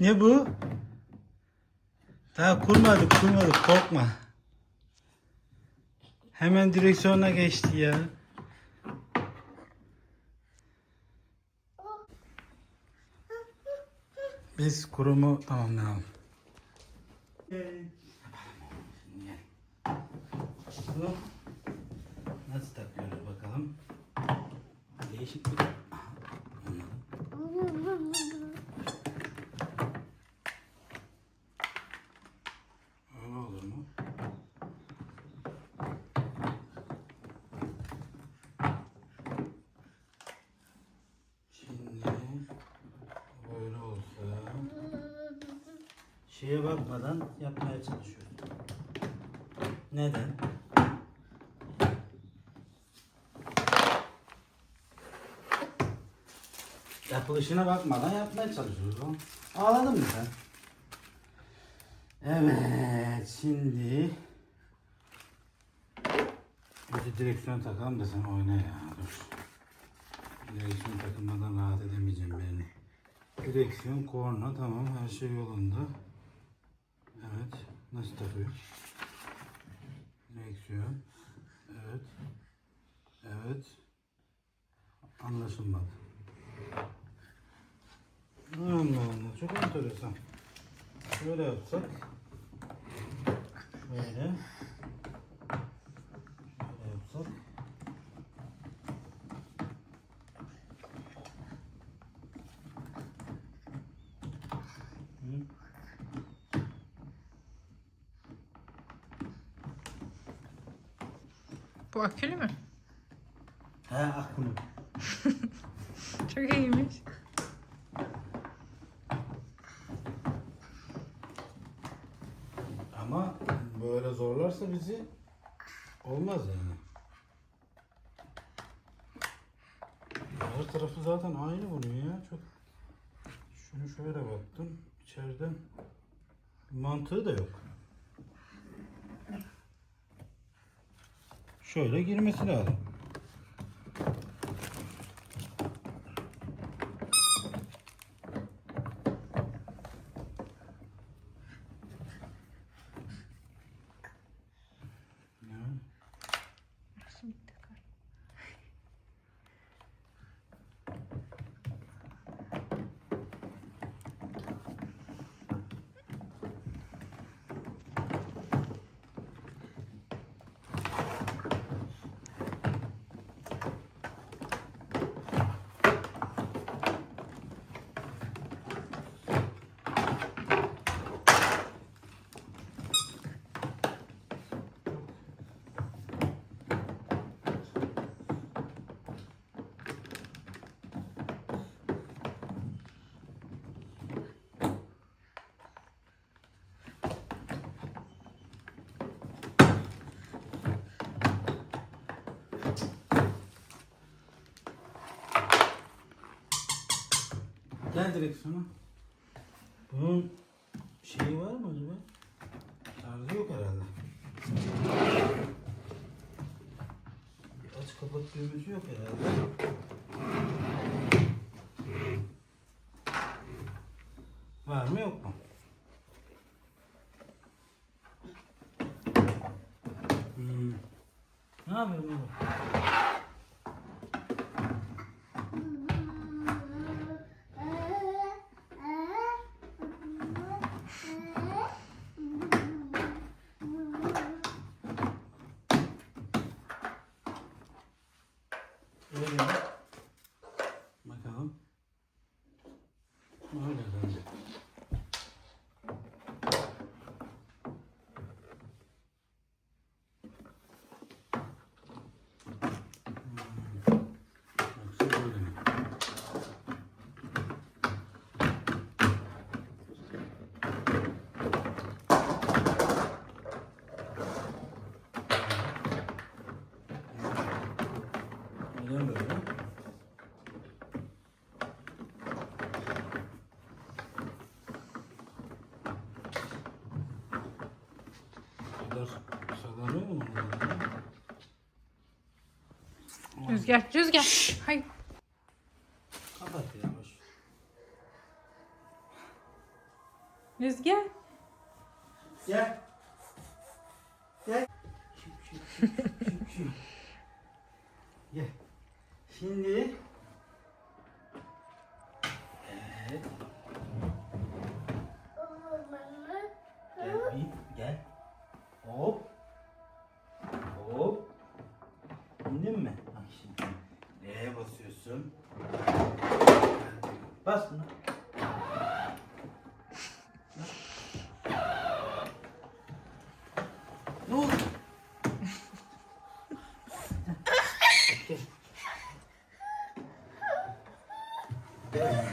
Ne bu? Daha kurmadık kurmadık korkma. Hemen direksiyona geçti ya. Biz kurumu tamamlayalım. Bunu nasıl takıyoruz bakalım. Değişik bir... şeye bakmadan yapmaya çalışıyorum. Neden? Yapılışına bakmadan yapmaya çalışıyoruz. Ağladın mı sen? Evet, şimdi de direksiyon takalım da sen oyna ya. Dur. Direksiyon takılmadan rahat edemeyeceğim beni. Direksiyon, korna tamam her şey yolunda. Evet. Nasıl takıyor? Direksiyon. Evet. Evet. Anlaşılmadı. Allah Allah. Çok enteresan. Şöyle yapsak. Şöyle. Şöyle yapsak. Hı. Bu akülü mü? He aklım. Çok iyiymiş. Ama böyle zorlarsa bizi olmaz yani. Her tarafı zaten aynı bunun ya. Çok şunu şöyle baktım. İçeriden mantığı da yok. Şöyle girmesi lazım. Yani Şimdi takar. Gel direksiyona. Bunun şeyi var mı acaba? Şarjı yok herhalde. Aç kapat düğmesi yok herhalde. Var mı yok mu? Hmm. Ne oğlum? Öyle mi? Bakalım. Öyle bence. Hmm. Yoksa böyle mi? Neden böyle? Kadar mu? bunlar? Rüzgar, rüzgar. Hayır. Kapat ya boş. Rüzgar. Gel. Gel. Gel. Şimdi Evet. Gel bir gel. Hop. Hop. İndin mi? Bak şimdi. L'ye basıyorsun. Bas bunu. Ne oldu? Gel. Gel.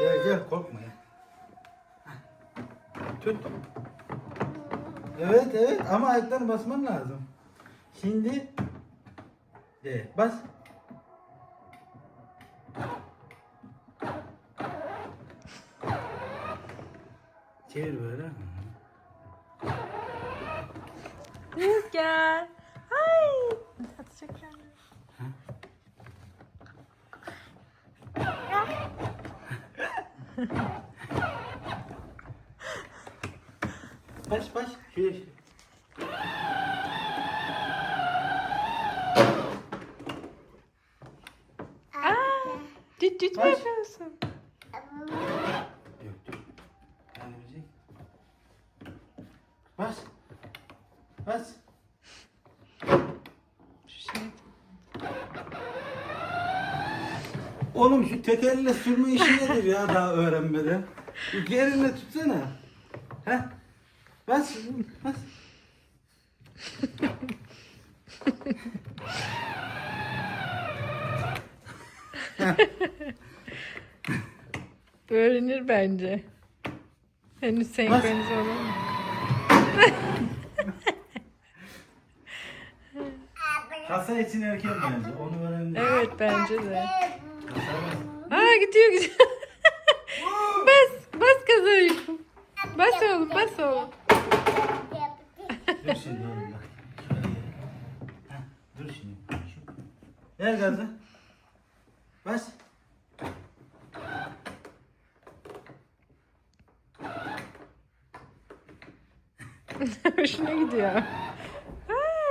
Gel korkma ya. Tut. Evet evet ama ayaklarını basman lazım. Şimdi de bas. Çevir böyle. Rüzgar. Baş baş. Şöyle şöyle. Aa. Düt düt mü Baş. yapıyorsun? Yok dur. Yani müzik. Bas. Bas. Şu şey. Oğlum şu tekerle sürme işi nedir ya daha öğrenmeden? Bir yerine tutsana. Heh. Bas. Bas. Öğrenir bence. Henüz senkronize olamıyor. Kasa için erken bence. Onu öğrendi. Evet bence de. Bas. Aa gidiyor gidiyor. bas bas kazayı. Bas oğlum bas oğlum. Dur şimdi oğlum bak. Şöyle gel. Heh, dur şimdi. Şu. Ver gazı. Bas. Hoşuna gidiyor. Aa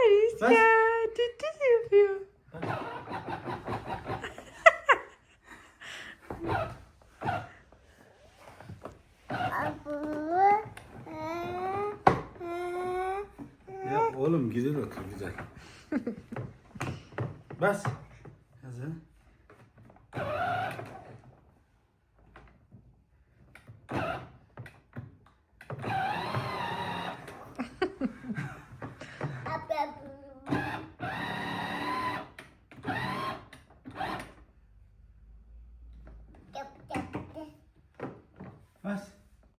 Rüzgar. Düt düt yapıyor. Ya oğlum güzel otur güzel. Bas.